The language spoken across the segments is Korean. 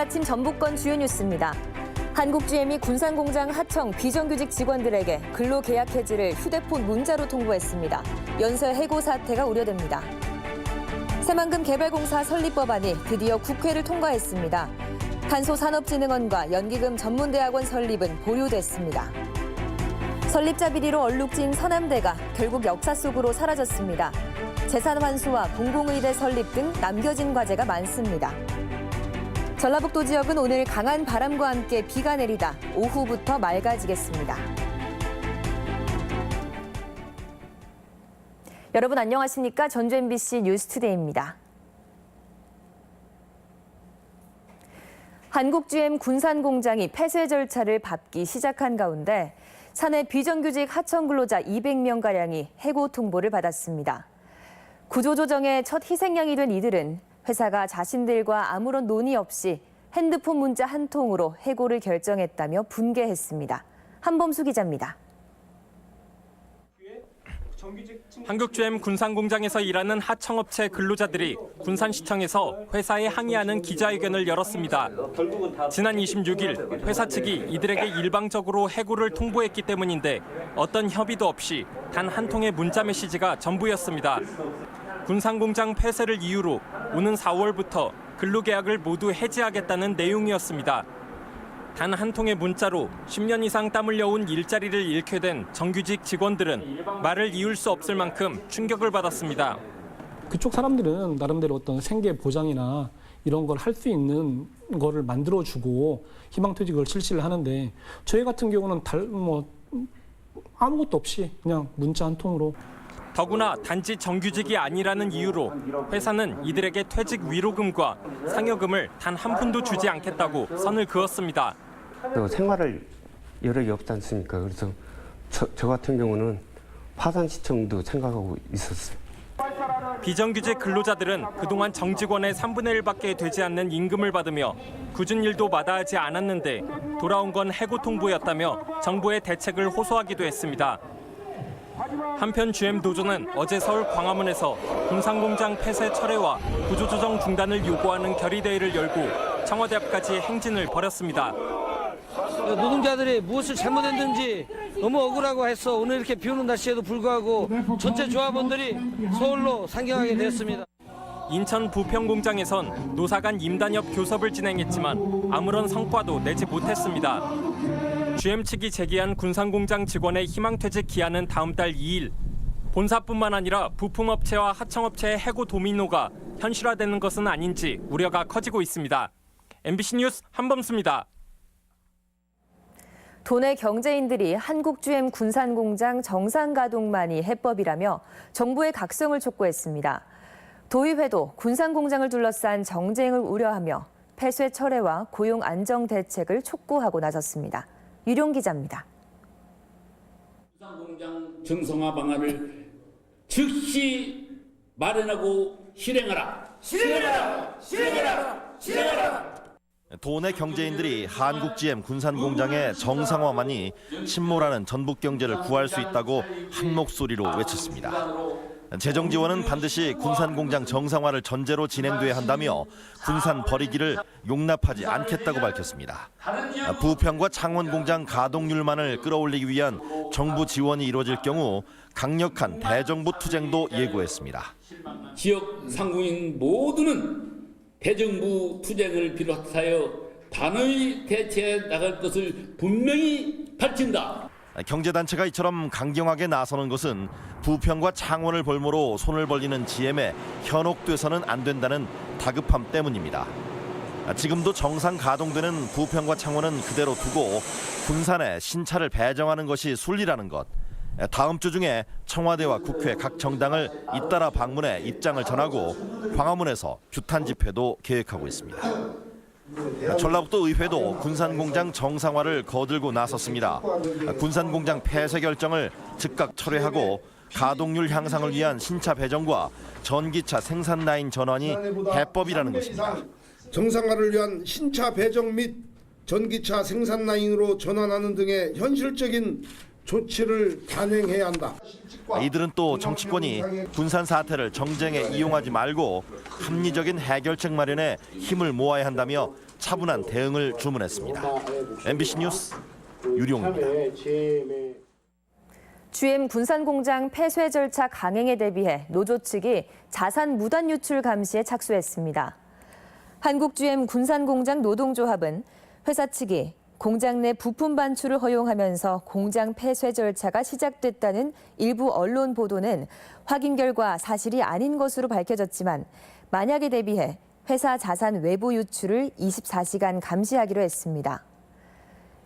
아침 전북권 주요 뉴스입니다. 한국GM이 군산공장 하청 비정규직 직원들에게 근로계약 해지를 휴대폰 문자로 통보했습니다. 연쇄 해고 사태가 우려됩니다. 새만금 개발공사 설립 법안이 드디어 국회를 통과했습니다. 탄소산업진흥원과 연기금 전문대학원 설립은 보류됐습니다. 설립자 비리로 얼룩진 서남대가 결국 역사 속으로 사라졌습니다. 재산 환수와 공공의대 설립 등 남겨진 과제가 많습니다. 전라북도 지역은 오늘 강한 바람과 함께 비가 내리다 오후부터 맑아지겠습니다. 여러분 안녕하십니까? 전주 MBC 뉴스투데이입니다. 한국GM 군산 공장이 폐쇄 절차를 밟기 시작한 가운데 사내 비정규직 하청 근로자 200명 가량이 해고 통보를 받았습니다. 구조조정의 첫 희생양이 된 이들은 회사가 자신들과 아무런 논의 없이 핸드폰 문자 한 통으로 해고를 결정했다며 분개했습니다. 한범수 기자입니다. 한국GM 군산공장에서 일하는 하청업체 근로자들이 군산시청에서 회사에 항의하는 기자회견을 열었습니다. 지난 26일 회사 측이 이들에게 일방적으로 해고를 통보했기 때문인데 어떤 협의도 없이 단 한 통의 문자 메시지가 전부였습니다. 군산공장 폐쇄를 이유로 오는 4월부터 근로계약을 모두 해지하겠다는 내용이었습니다. 단 한 통의 문자로 10년 이상 땀 흘려온 일자리를 잃게 된 정규직 직원들은 말을 이을 수 없을 만큼 충격을 받았습니다. 그쪽 사람들은 나름대로 어떤 생계 보장이나 이런 걸 할 수 있는 거를 만들어주고 희망퇴직을 실시를 하는데 저희 같은 경우는 달, 뭐 아무것도 없이 그냥 문자 한 통으로 더구나 단지 정규직이 아니라는 이유로 회사는 이들에게 퇴직 위로금과 상여금을 단 한 푼도 주지 않겠다고 선을 그었습니다. 또 생활을 여력이 없지 않습니까? 그래서 저, 저 같은 경우는 파산 시청도 생각하고 있었어요. 비정규직 근로자들은 그동안 정직원의 3분의 1밖에 되지 않는 임금을 받으며 굳은 일도 마다하지 않았는데 돌아온 건 해고 통보였다며 정부의 대책을 호소하기도 했습니다. 한편 GM 노조는 어제 서울 광화문에서 군산공장 폐쇄 철회와 구조조정 중단을 요구하는 결의대회를 열고 청와대 앞까지 행진을 벌였습니다. 노동자들이 무엇을 잘못했는지 너무 억울하고 해서 오늘 이렇게 비 오는 날씨에도 불구하고 전체 조합원들이 서울로 상경하게 되었습니다. 인천 부평공장에선 노사 간 임단협 교섭을 진행했지만 아무런 성과도 내지 못했습니다. GM 측이 제기한 군산공장 직원의 희망퇴직 기한은 다음 달 2일. 본사뿐만 아니라 부품업체와 하청업체의 해고 도미노가 현실화되는 것은 아닌지 우려가 커지고 있습니다. MBC 뉴스 한범수입니다. 도내 경제인들이 한국GM 군산공장 정상 가동만이 해법이라며 정부의 각성을 촉구했습니다. 도의회도 군산공장을 둘러싼 정쟁을 우려하며 폐쇄 철회와 고용 안정 대책을 촉구하고 나섰습니다. 유룡 기자입니다. 공장 정성화 방안을 즉시 마련하고 실행하라. 실행하라. 실행하라. 실행하라. 도내 경제인들이 한국 GM 군산 공장의 정상화만이 침몰하는 전북 경제를 구할 수 있다고 한 목소리로 외쳤습니다. 재정 지원은 반드시 군산 공장 정상화를 전제로 진행돼야 한다며 군산 버리기를 용납하지 않겠다고 밝혔습니다. 부평과 창원 공장 가동률만을 끌어올리기 위한 정부 지원이 이루어질 경우 강력한 대정부 투쟁도 예고했습니다. 지역 상공인 모두는 대정부 투쟁을 비롯하여 단호히 대체해 나갈 것을 분명히 밝힌다. 경제단체가 이처럼 강경하게 나서는 것은 부평과 창원을 볼모로 손을 벌리는 GM에 현혹돼서는 안 된다는 다급함 때문입니다. 지금도 정상 가동되는 부평과 창원은 그대로 두고 군산에 신차를 배정하는 것이 순리라는 것. 다음 주 중에 청와대와 국회 각 정당을 잇따라 방문해 입장을 전하고 광화문에서 규탄 집회도 계획하고 있습니다. 전라북도 의회도 군산공장 정상화를 거들고 나섰습니다. 군산공장 폐쇄 결정을 즉각 철회하고 가동률 향상을 위한 신차 배정과 전기차 생산 라인 전환이 해법이라는 것입니다. 정상화를 위한 신차 배정 및 전기차 생산 라인으로 전환하는 등의 현실적인 조치를 단행해야 한다. 이들은 또 정치권이 군산 사태를 정쟁에 이용하지 말고 합리적인 해결책 마련에 힘을 모아야 한다며 차분한 대응을 주문했습니다. MBC 뉴스 유룡입니다. GM 군산 공장 폐쇄 절차 강행에 대비해 노조 측이 자산 무단 유출 감시에 착수했습니다. 한국 GM 군산 공장 노동조합은 회사 측이 공장 내 부품 반출을 허용하면서 공장 폐쇄 절차가 시작됐다는 일부 언론 보도는 확인 결과 사실이 아닌 것으로 밝혀졌지만 만약에 대비해 회사 자산 외부 유출을 24시간 감시하기로 했습니다.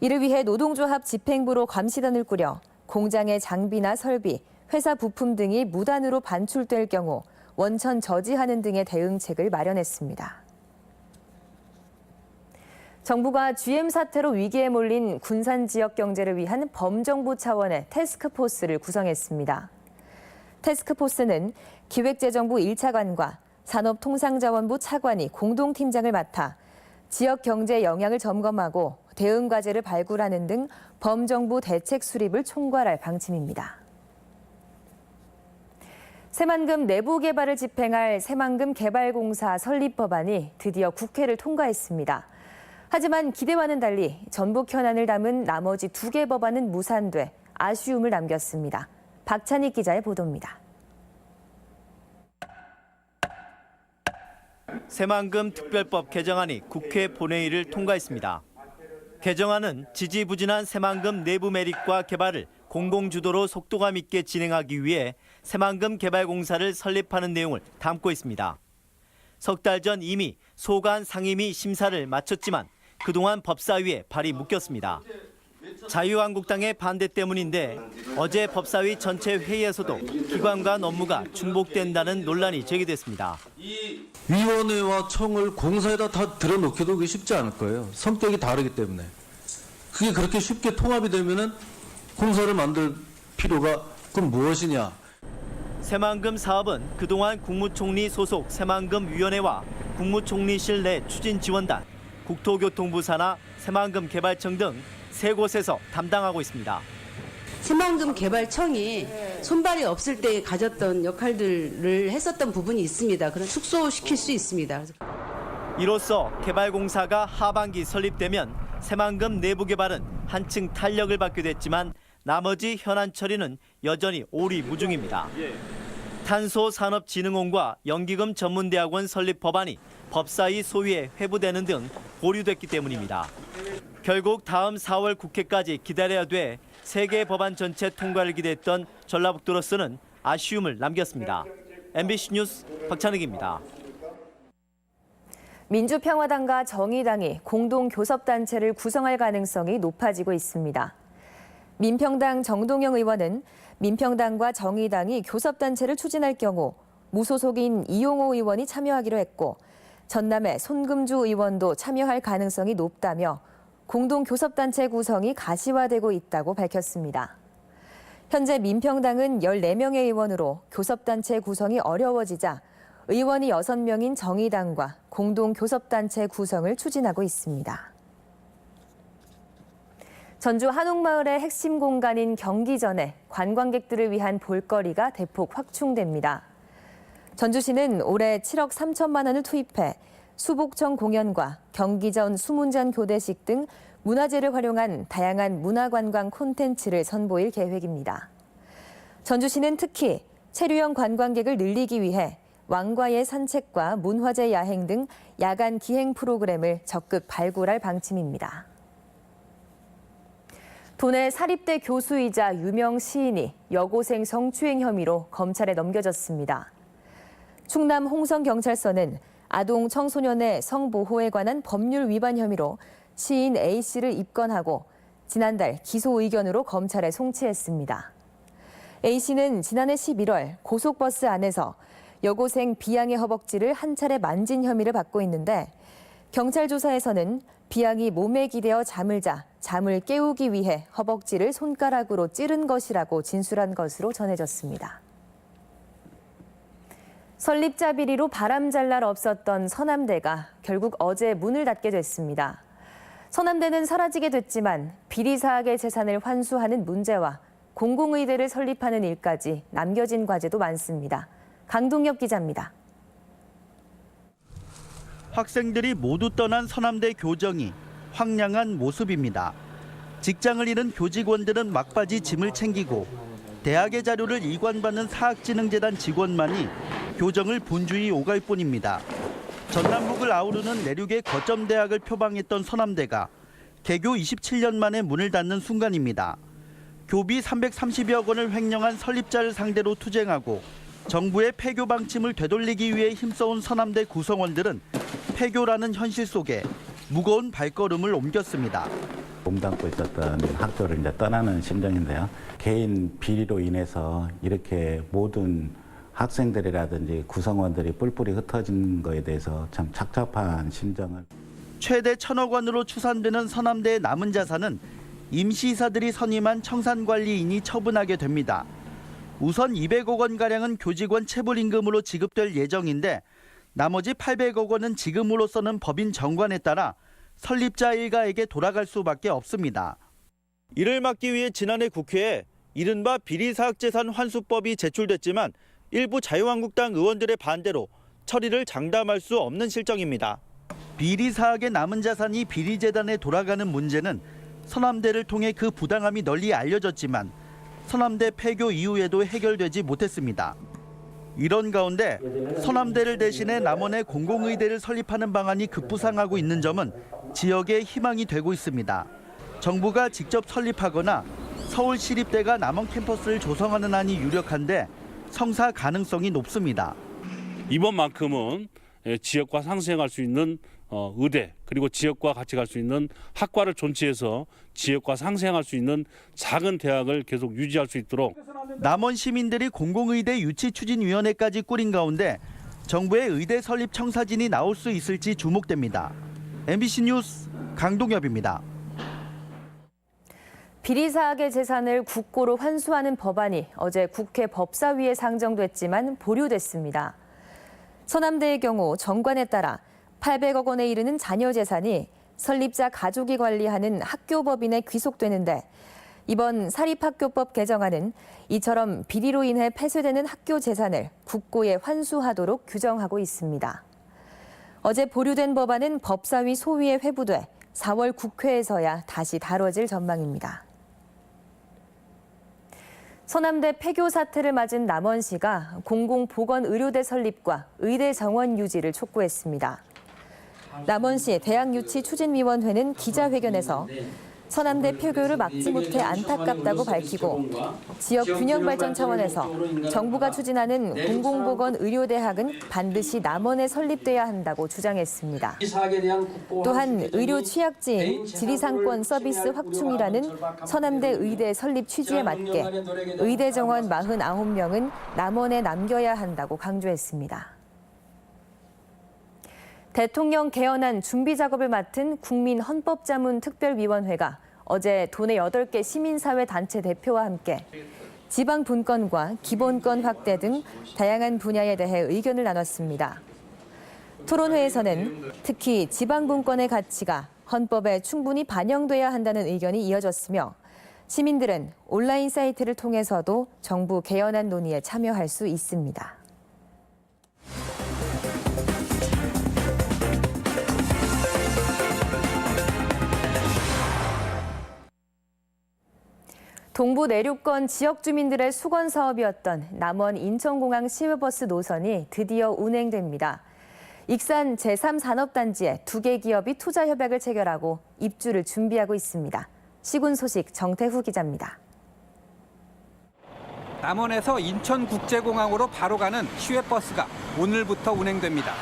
이를 위해 노동조합 집행부로 감시단을 꾸려 공장의 장비나 설비, 회사 부품 등이 무단으로 반출될 경우 원천 저지하는 등의 대응책을 마련했습니다. 정부가 GM 사태로 위기에 몰린 군산 지역 경제를 위한 범정부 차원의 태스크포스를 구성했습니다. 태스크포스는 기획재정부 1차관과 산업통상자원부 차관이 공동팀장을 맡아 지역 경제 영향을 점검하고 대응 과제를 발굴하는 등 범정부 대책 수립을 총괄할 방침입니다. 새만금 내부 개발을 집행할 새만금 개발공사 설립 법안이 드디어 국회를 통과했습니다. 하지만 기대와는 달리 전북 현안을 담은 나머지 두 개 법안은 무산돼 아쉬움을 남겼습니다. 박찬익 기자의 보도입니다. 새만금 특별법 개정안이 국회 본회의를 통과했습니다. 개정안은 지지부진한 새만금 내부 매립과 개발을 공공주도로 속도감 있게 진행하기 위해 새만금 개발공사를 설립하는 내용을 담고 있습니다. 석 달 전 이미 소관 상임위 심사를 마쳤지만 그동안 법사위에 발이 묶였습니다. 자유한국당의 반대 때문인데 어제 법사위 전체 회의에서도 기관 간 업무가 중복된다는 논란이 제기됐습니다. 위원회와 청을 공사에다 다 들어놓기도 그게 쉽지 않을 거예요. 성격이 다르기 때문에. 그게 그렇게 쉽게 통합이 되면은 공사를 만들 필요가 그럼 무엇이냐? 새만금 사업은 그동안 국무총리 소속 새만금 위원회와 국무총리실 내 추진 지원단, 국토교통부 산하 새만금 개발청 등 세 곳에서 담당하고 있습니다. 새만금 개발청이 손발이 없을 때 가졌던 역할들을 했었던 부분이 있습니다. 그런 축소시킬 수 있습니다. 이로써 개발공사가 하반기 설립되면 새만금 내부 개발은 한층 탄력을 받게 됐지만 나머지 현안 처리는 여전히 오리무중입니다. 탄소산업진흥원과 연기금 전문대학원 설립 법안이 법사위 소위에 회부되는 등 보류됐기 때문입니다. 결국 다음 4월 국회까지 기다려야 돼 세 개 법안 전체 통과를 기대했던 전라북도로서는 아쉬움을 남겼습니다. MBC 뉴스 박찬욱입니다. 민주평화당과 정의당이 공동 교섭단체를 구성할 가능성이 높아지고 있습니다. 민평당 정동영 의원은 민평당과 정의당이 교섭단체를 추진할 경우 무소속인 이용호 의원이 참여하기로 했고 전남의 손금주 의원도 참여할 가능성이 높다며 공동 교섭단체 구성이 가시화되고 있다고 밝혔습니다. 현재 민평당은 14명의 의원으로 교섭단체 구성이 어려워지자 의원이 6명인 정의당과 공동 교섭단체 구성을 추진하고 있습니다. 전주 한옥마을의 핵심 공간인 경기전에 관광객들을 위한 볼거리가 대폭 확충됩니다. 전주시는 올해 7억 3천만 원을 투입해 수복청 공연과 경기전 수문전 교대식 등 문화재를 활용한 다양한 문화관광 콘텐츠를 선보일 계획입니다. 전주시는 특히 체류형 관광객을 늘리기 위해 왕과의 산책과 문화재 야행 등 야간 기행 프로그램을 적극 발굴할 방침입니다. 도내 사립대 교수이자 유명 시인이 여고생 성추행 혐의로 검찰에 넘겨졌습니다. 충남 홍성경찰서는 아동 청소년의 성보호에 관한 법률 위반 혐의로 시인 A씨를 입건하고 지난달 기소 의견으로 검찰에 송치했습니다. A씨는 지난해 11월 고속버스 안에서 여고생 B양의 허벅지를 한 차례 만진 혐의를 받고 있는데 경찰 조사에서는 B양이 몸에 기대어 잠을 자 잠을 깨우기 위해 허벅지를 손가락으로 찌른 것이라고 진술한 것으로 전해졌습니다. 설립자 비리로 바람잘 날 없었던 서남대가 결국 어제 문을 닫게 됐습니다. 서남대는 사라지게 됐지만 비리 사학의 재산을 환수하는 문제와 공공의대를 설립하는 일까지 남겨진 과제도 많습니다. 강동엽 기자입니다. 학생들이 모두 떠난 서남대 교정이 황량한 모습입니다. 직장을 잃은 교직원들은 막바지 짐을 챙기고 대학의 자료를 이관받는 사학진흥재단 직원만이 교정을 분주히 오갈 뿐입니다. 전남북을 아우르는 내륙의 거점 대학을 표방했던 서남대가 개교 27년 만에 문을 닫는 순간입니다. 교비 330여 원을 횡령한 설립자를 상대로 투쟁하고 정부의 폐교 방침을 되돌리기 위해 힘써온 서남대 구성원들은 폐교라는 현실 속에 무거운 발걸음을 옮겼습니다. 몸담고 있었던 학교를 이제 떠나는 심정인데요. 개인 비리로 인해서 이렇게 모든 학생들이라든지 구성원들이 뿔뿔이 흩어진 거에 대해서 참 착잡한 심정을 최대 천억 원으로 추산되는 서남대의 남은 자산은 임시이사들이 선임한 청산관리인이 처분하게 됩니다. 우선 200억 원 가량은 교직원 체불임금으로 지급될 예정인데 나머지 800억 원은 지금으로서는 법인 정관에 따라 설립자 일가에게 돌아갈 수밖에 없습니다. 이를 막기 위해 지난해 국회에 이른바 비리사학재산 환수법이 제출됐지만 일부 자유한국당 의원들의 반대로 처리를 장담할 수 없는 실정입니다. 비리사학의 남은 자산이 비리재단에 돌아가는 문제는 서남대를 통해 그 부당함이 널리 알려졌지만 서남대 폐교 이후에도 해결되지 못했습니다. 이런 가운데 서남대를 대신해 남원의 공공의대를 설립하는 방안이 급부상하고 있는 점은 지역의 희망이 되고 있습니다. 정부가 직접 설립하거나 서울시립대가 남원 캠퍼스를 조성하는 안이 유력한데 성사 가능성이 높습니다. 이번만큼은 예, 지역과 상생할 수 있는 어, 의대 그리고 지역과 같이 갈 수 있는 학과를 존치해서 지역과 상생할 수 있는 작은 대학을 계속 유지할 수 있도록 남원 시민들이 공공의대 유치 추진위원회까지 꾸린 가운데 정부의 의대 설립 청사진이 나올 수 있을지 주목됩니다. MBC 뉴스 강동엽입니다. 비리 사학의 재산을 국고로 환수하는 법안이 어제 국회 법사위에 상정됐지만 보류됐습니다. 서남대의 경우 정관에 따라 800억 원에 이르는 자녀 재산이 설립자 가족이 관리하는 학교법인에 귀속되는데 이번 사립학교법 개정안은 이처럼 비리로 인해 폐쇄되는 학교 재산을 국고에 환수하도록 규정하고 있습니다. 어제 보류된 법안은 법사위 소위에 회부돼 4월 국회에서야 다시 다뤄질 전망입니다. 서남대 폐교 사태를 맞은 남원시가 공공보건의료대 설립과 의대 정원 유지를 촉구했습니다. 남원시 대학유치추진위원회는 기자회견에서 서남대 폐교를 막지 못해 안타깝다고 밝히고 지역 균형 발전 차원에서 정부가 추진하는 공공보건 의료대학은 반드시 남원에 설립돼야 한다고 주장했습니다. 또한 의료 취약지인 지리상권 서비스 확충이라는 서남대 의대 설립 취지에 맞게 의대 정원 49명은 남원에 남겨야 한다고 강조했습니다. 대통령 개헌안 준비 작업을 맡은 국민헌법자문특별위원회가 어제 도내 8개 시민사회 단체 대표와 함께 지방 분권과 기본권 확대 등 다양한 분야에 대해 의견을 나눴습니다. 토론회에서는 특히 지방 분권의 가치가 헌법에 충분히 반영돼야 한다는 의견이 이어졌으며 시민들은 온라인 사이트를 통해서도 정부 개헌안 논의에 참여할 수 있습니다. 동부 내륙권 지역 주민들의 수건 사업이었던 남원 인천공항 시외버스 노선이 드디어 운행됩니다. 익산 제3산업단지에 두 개 기업이 투자 협약을 체결하고 입주를 준비하고 있습니다. 시군 소식 정태후 기자입니다. 남원에서 인천국제공항으로 바로 가는 시외버스가 오늘부터 운행됩니다.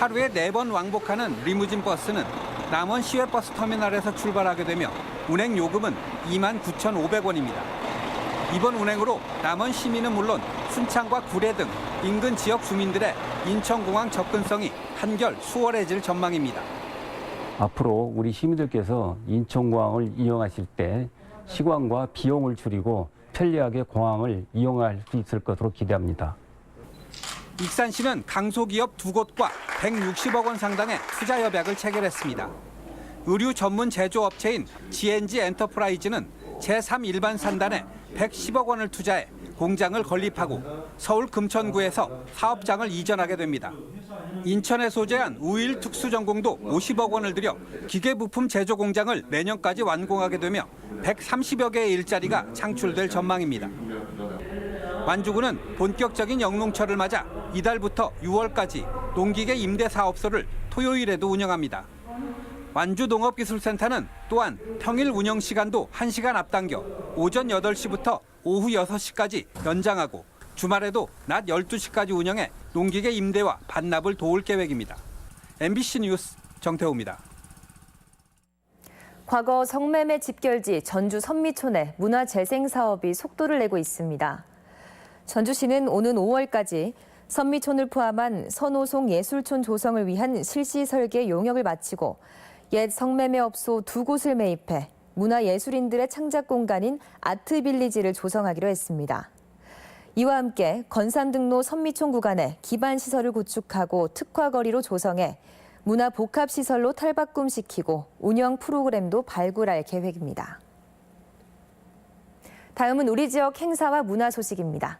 하루에 네 번 왕복하는 리무진 버스는 남원 시외버스 터미널에서 출발하게 되며 운행 요금은 2만 9,500원입니다. 이번 운행으로 남원 시민은 물론 순창과 구례 등 인근 지역 주민들의 인천공항 접근성이 한결 수월해질 전망입니다. 앞으로 우리 시민들께서 인천공항을 이용하실 때 시간과 비용을 줄이고 편리하게 공항을 이용할 수 있을 것으로 기대합니다. 익산시는 강소기업 두 곳과 160억 원 상당의 투자 협약을 체결했습니다. 의류 전문 제조업체인 GNG 엔터프라이즈는 제3 일반 산단에 110억 원을 투자해 공장을 건립하고 서울 금천구에서 사업장을 이전하게 됩니다. 인천에 소재한 우일 특수전공도 50억 원을 들여 기계부품 제조 공장을 내년까지 완공하게 되며 130여 개의 일자리가 창출될 전망입니다. 완주군은 본격적인 영농철을 맞아 이달부터 6월까지 농기계 임대 사업소를 토요일에도 운영합니다. 완주 농업기술센터는 또한 평일 운영 시간도 1시간 앞당겨 오전 8시부터 오후 6시까지 연장하고 주말에도 낮 12시까지 운영해 농기계 임대와 반납을 도울 계획입니다. MBC 뉴스 정태호입니다. 과거 성매매 집결지 전주 선미촌의 문화재생 사업이 속도를 내고 있습니다. 전주시는 오는 5월까지 선미촌을 포함한 선호송 예술촌 조성을 위한 실시 설계 용역을 마치고 옛 성매매 업소 두 곳을 매입해 문화예술인들의 창작 공간인 아트빌리지를 조성하기로 했습니다. 이와 함께 건산등로 선미촌 구간에 기반 시설을 구축하고 특화거리로 조성해 문화 복합 시설로 탈바꿈시키고 운영 프로그램도 발굴할 계획입니다. 다음은 우리 지역 행사와 문화 소식입니다.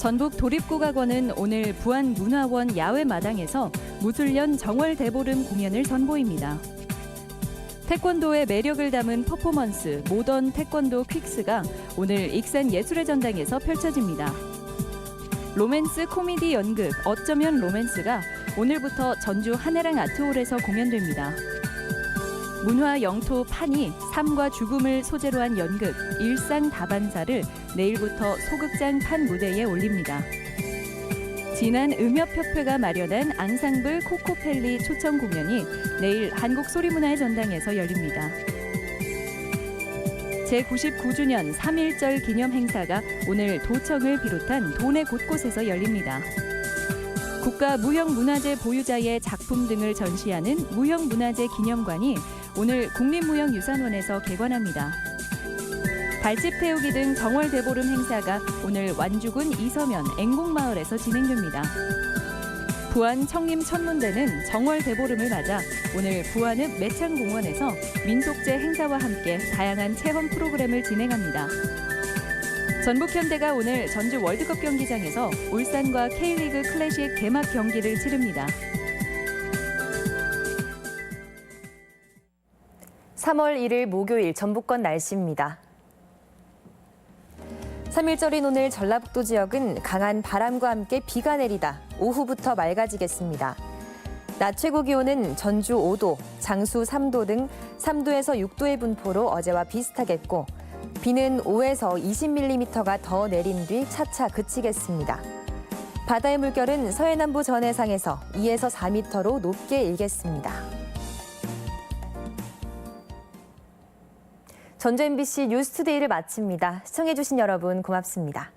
전북 도립국악원은 오늘 부안문화원 야외 마당에서 무술년 정월 대보름 공연을 선보입니다. 태권도의 매력을 담은 퍼포먼스 모던 태권도 퀵스가 오늘 익산 예술의 전당에서 펼쳐집니다. 로맨스 코미디 연극 어쩌면 로맨스가 오늘부터 전주 한해랑 아트홀에서 공연됩니다. 문화 영토 판이 삶과 죽음을 소재로 한 연극 일상 다반사를 내일부터 소극장 판 무대에 올립니다. 지난 음협협회가 마련한 앙상블 코코펠리 초청 공연이 내일 한국소리문화의 전당에서 열립니다. 제99주년 3.1절 기념 행사가 오늘 도청을 비롯한 도내 곳곳에서 열립니다. 국가 무형문화재 보유자의 작품 등을 전시하는 무형문화재 기념관이 오늘 국립무형유산원에서 개관합니다. 발집 태우기 등 정월 대보름 행사가 오늘 완주군 이서면 앵곡마을에서 진행됩니다. 부안 청림 천문대는 정월 대보름을 맞아 오늘 부안읍 매창공원에서 민속제 행사와 함께 다양한 체험 프로그램을 진행합니다. 전북현대가 오늘 전주 월드컵 경기장에서 울산과 K리그 클래식 개막 경기를 치릅니다. 3월 1일 목요일 전북권 날씨입니다. 3일절인 오늘 전라북도 지역은 강한 바람과 함께 비가 내리다 오후부터 맑아지겠습니다. 낮 최고 기온은 전주 5도, 장수 3도 등 3도에서 6도의 분포로 어제와 비슷하겠고 비는 5에서 20mm가 더 내린 뒤 차차 그치겠습니다. 바다의 물결은 서해남부 전해상에서 2에서 4m로 높게 일겠습니다. 전주 MBC 뉴스투데이를 마칩니다. 시청해주신 여러분 고맙습니다.